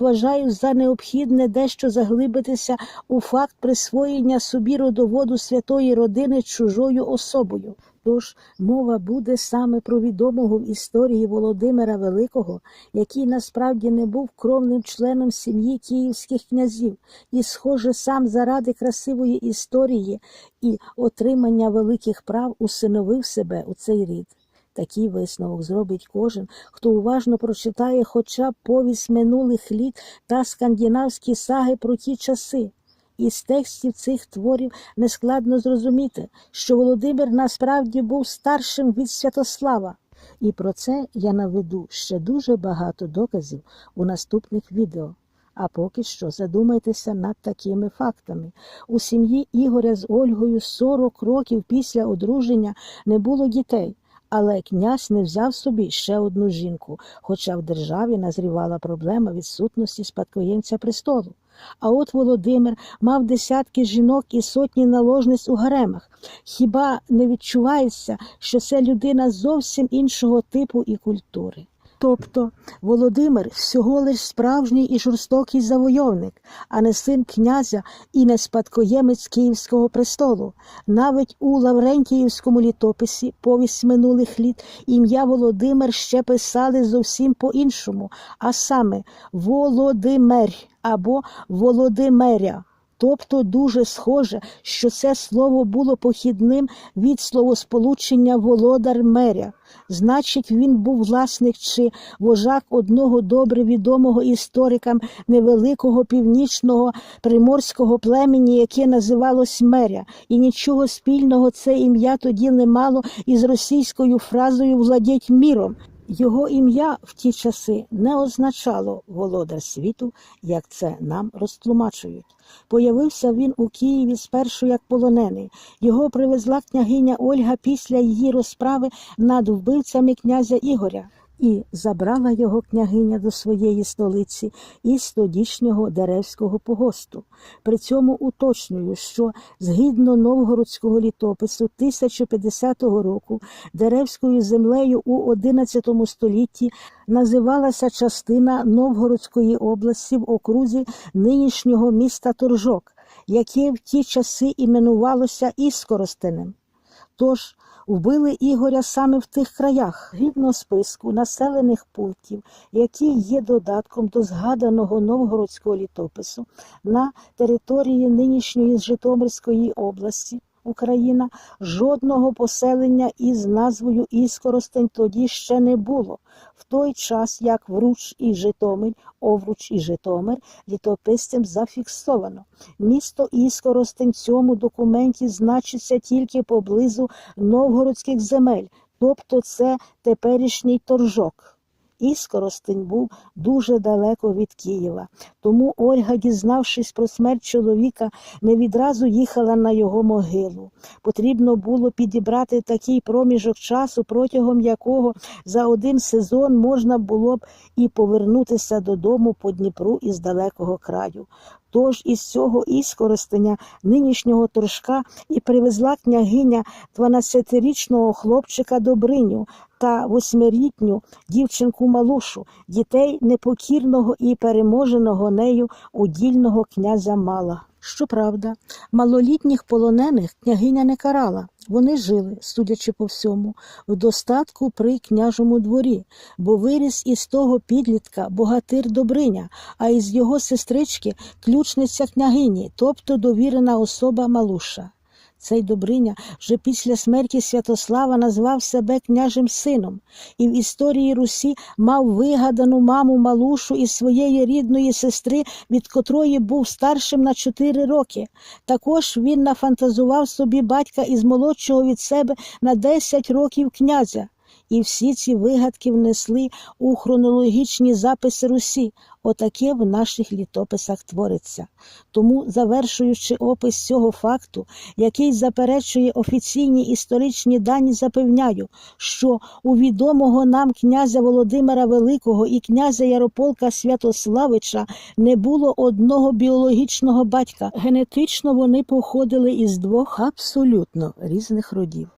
Вважаю за необхідне дещо заглибитися у факт присвоєння собі родоводу святої родини чужою особою. Тож мова буде саме про відомого в історії Володимира Великого, який насправді не був кровним членом сім'ї київських князів, і, схоже, сам заради красивої історії і отримання великих прав усиновив себе у цей рід. Такий висновок зробить кожен, хто уважно прочитає хоча б повість минулих літ та скандинавські саги про ті часи. Із текстів цих творів нескладно зрозуміти, що Володимир насправді був старшим від Святослава. І про це я наведу ще дуже багато доказів у наступних відео. А поки що задумайтеся над такими фактами. У сім'ї Ігоря з Ольгою 40 років після одруження не було дітей. Але князь не взяв собі ще одну жінку, хоча в державі назрівала проблема відсутності спадкоємця престолу. А от Володимир мав десятки жінок і сотні наложниць у гаремах. Хіба не відчувається, що це людина зовсім іншого типу і культури? Тобто Володимир всього лиш справжній і жорстокий завойовник, а не син князя і не спадкоємець Київського престолу. Навіть у Лаврентіївському літописі повість минулих літ ім'я Володимир ще писали зовсім по-іншому, а саме Володимир або Володимиря. Тобто дуже схоже, що це слово було похідним від словосполучення володар меря. Значить, він був власник чи вожак одного добре відомого історикам невеликого північного приморського племені, яке називалось меря, і нічого спільного це ім'я тоді не мало із російською фразою владіть міром. Його ім'я в ті часи не означало володар світу, як це нам розтлумачують. Появився він у Києві спершу як полонений. Його привезла княгиня Ольга після її розправи над вбивцями князя Ігоря. І забрала його княгиня до своєї столиці із тодішнього Деревського погосту. При цьому уточнюю, що згідно новгородського літопису 1050 року Деревською землею у XI столітті називалася частина Новгородської області в окрузі нинішнього міста Торжок, яке в ті часи іменувалося Іскоростенем. Тож вбили Ігоря саме в тих краях, згідно списку населених пунктів, які є додатком до згаданого новгородського літопису на території нинішньої Житомирської області. Україна жодного поселення із назвою Іскоростень тоді ще не було. В той час, як Вруч і Житомир, Овруч і Житомир літописцем зафіксовано. Місто Іскоростень в цьому документі значиться тільки поблизу новгородських земель, тобто це теперішній торжок. Іскоростень був дуже далеко від Києва, тому Ольга, дізнавшись про смерть чоловіка, не відразу їхала на його могилу. Потрібно було підібрати такий проміжок часу, протягом якого за один сезон можна було б і повернутися додому по Дніпру із далекого краю. Тож із цього іскористення нинішнього торжка і привезла княгиня 12-річного хлопчика Добриню та восьмирітню дівчинку Малушу, дітей непокірного і переможеного нею удільного князя Мала. Щоправда, малолітніх полонених княгиня не карала. Вони жили, судячи по всьому, в достатку при княжому дворі, бо виріс із того підлітка богатир Добриня, а із його сестрички ключниця княгині, тобто довірена особа Малуша. Цей Добриня вже після смерті Святослава назвав себе княжим сином і в історії Русі мав вигадану маму Малушу із своєї рідної сестри, від котрої був старшим на чотири роки. Також він нафантазував собі батька із молодшого від себе на 10 років князя. І всі ці вигадки внесли у хронологічні записи Русі. Отаке в наших літописах твориться. Тому, завершуючи опис цього факту, який заперечує офіційні історичні дані, запевняю, що у відомого нам князя Володимира Великого і князя Ярополка Святославича не було одного біологічного батька. Генетично вони походили із двох абсолютно різних родів.